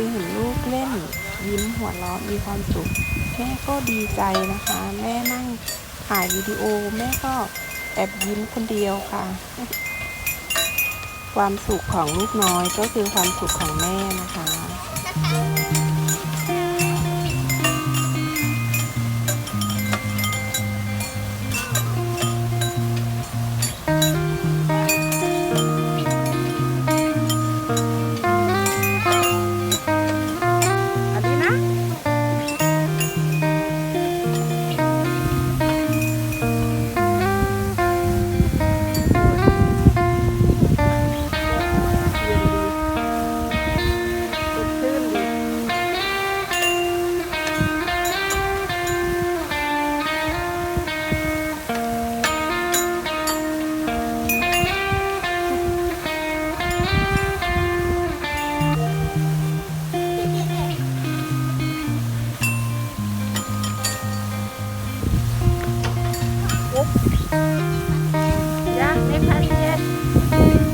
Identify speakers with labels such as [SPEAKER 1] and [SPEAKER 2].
[SPEAKER 1] ยเห็นลูกเล่น ยิ้มหัวเราะมีความสุข แม่ก็ดีใจนะคะ แม่นั่งถ่ายวิดีโอ แม่ก็แอบยิ้มคนเดียวค่ะ ความสุขของลูกน้อยก็คือความสุขของแม่นะคะ
[SPEAKER 2] Thank you.